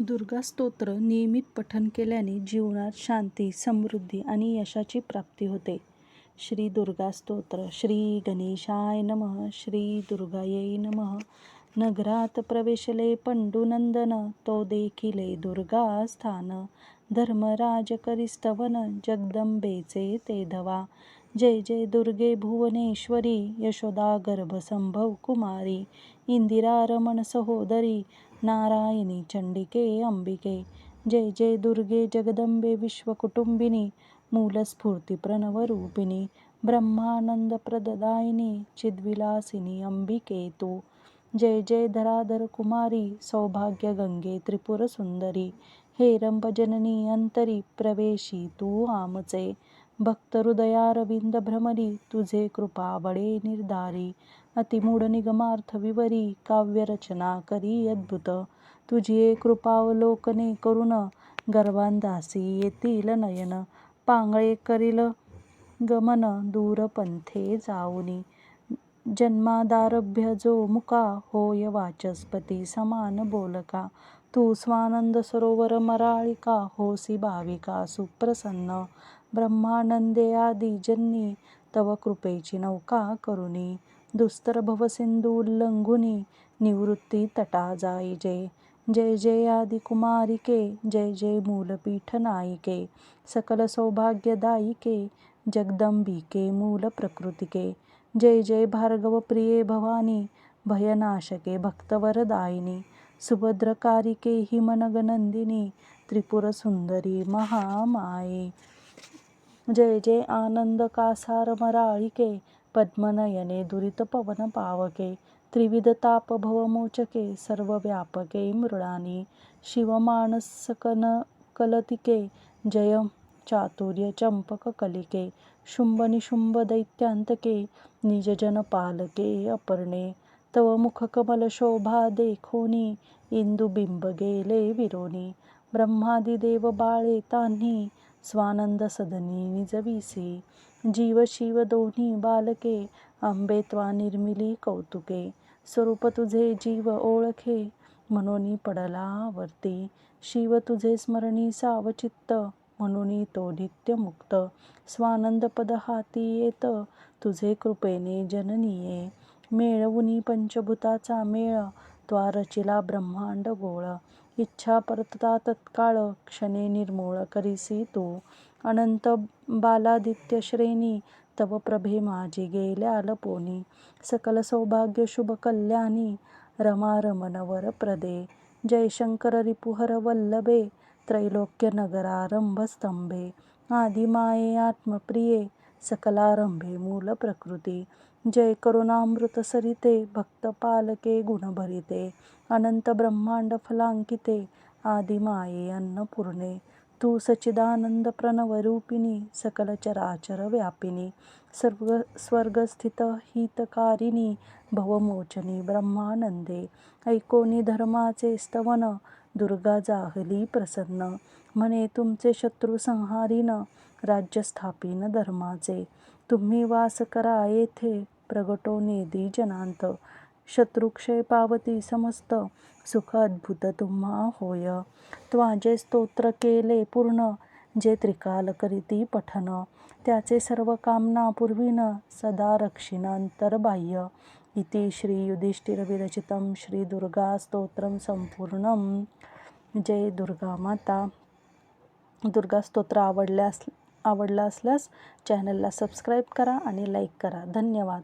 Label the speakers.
Speaker 1: दुर्गा स्तोत्र नियमित पठन केल्याने जीवनात शांती समृद्धी आणि यशाची प्राप्ती होते. श्री दुर्गा स्तोत्र श्री गणेशाय नमः श्री दुर्गायै नम. नगरात प्रवेशले पंडुनंदन तो देखिले दुर्गा स्थान. धर्मराज करिस्तवन जगदंबेचे ते धवा. जय जय दुर्गे भुवनेश्वरी यशोदा गर्भसंभव कुमारी. इंदिरा रमण सहोदरी नारायणी चंडिके अंबिके जय जय दुर्गे जगदंबे विश्वकुटुंबिनी मूलस्फूर्ती प्रणवरूपिणी ब्रह्मानंद प्रददायिनी चिद्विलासिनी अंबिके तू जय जय धराधर कुमारी सौभाग्य गंगे त्रिपुर सुंदरी हेरंब जननी अंतरी प्रवेशी तू आमचे भक्त भ्रमरी तुझे कृपावडे निर्धारी अतिमूढ निगमार्थ विवरी काव्यरचना करी अद्भुत. तुझी कृपावलोकने करुण गर्वांदासी येतील नयन. पांगळे करील गमन दूर पंथे जाऊनी. जन्मादारभ्य जो मुका होय वाचस्पती समान बोलका. तू स्वानंद सरोवर मराळिका होसी भाविका सुप्रसन्न. ब्रह्मानंदे आदी जन्नी तव कृपेची नौका करुणी दुस्तर भवसिंधू उल्लंघुनी निवृत्ती तटा जाई जय जय जय आदि कुमारिके जय जय मूलपीठ नायिके। सकल सौभाग्यदायिके जगदंबिके मूल प्रकृतिके। जय जय भार्गव प्रिये भवानी भयनाशके भक्तवरदायिनी। सुभद्रकारिके हिमनगनंदिनी त्रिपुरसुंदरी महामाये। जय जय आनंद कासार मराळिके पद्मनयने दुरितपवन पावके त्रिविध ताप भवमोचके सर्वव्यापके मृडानी शिवमानसकन कलतिके जय चातुर्य चंपक कलिके शुंभ निशुंभ दैत्यांतके निजजन पालके अपर्णे तव मुखकमलशोभा देखोनी इंदुबिंब गेले विरोनी ब्रह्मादिदेव बाळे तान्ही स्वानंद सदनी निजविसी जीव शिव दोन्ही बालके अंबे त्वा निर्मिली कौतुके स्वरूप तुझे जीव ओळखे म्हणून पडला वरती शिव तुझे स्मरणी सावचित्त म्हणून तो नित्य मुक्त स्वानंद पद हाती येत तुझे कृपेने जननीये मेळवुनी पंचभूताचा मेळ त्वा रचिला ब्रह्मांड गोळ इच्छा परतता तत्काळ क्षणे निर्मूळ करीसी तू. अनंत बालादित्य श्रेणी तव प्रभे माझी गेल्या लपोनी. सकल सौभाग्य शुभ कल्याणी रमा रमण वरप्रदे रिपुहर वल्लभे त्रैलोक्य नगरारंभ स्तंभे. आदिमाये आत्मप्रिये सकलारंभे मूल प्रकृती. जय करुणामृत सरिते भक्त पालके गुणभरिते अनंत ब्रह्मांड फलांकिते आदिमाये अन्नपूर्णे। तू सच्चिदानंद प्रणवरूपिणी सकल चराचर व्यापिनी सर्व स्वर्गस्थित हितकारिणी भवमोचनी ब्रह्मानंदे ऐकोनी धर्माचे स्तवन दुर्गा जाहली प्रसन्न। म्हणे तुमचे शत्रू संहारीन राज्य धर्माचे। तुम्ही वास करा येथे प्रगटो नेदी जनांत। शत्रुक्षय पावती समस्त सुख अद्भुत तुम्हा होय. त्वाजे स्तोत्र केले पूर्ण जे त्रिकाल करीती पठन. त्याचे सर्व कामना पूर्वीन सदा रक्षिणांतर बाह्य. इति श्री युधिष्ठिरविरचित श्री दुर्गा स्तोत्र संपूर्ण जय दुर्गा माता. दुर्गा स्तोत्र आवडल्यास आवडला असल्यास चॅनलला सबस्क्राईब करा आणि लाईक करा. धन्यवाद.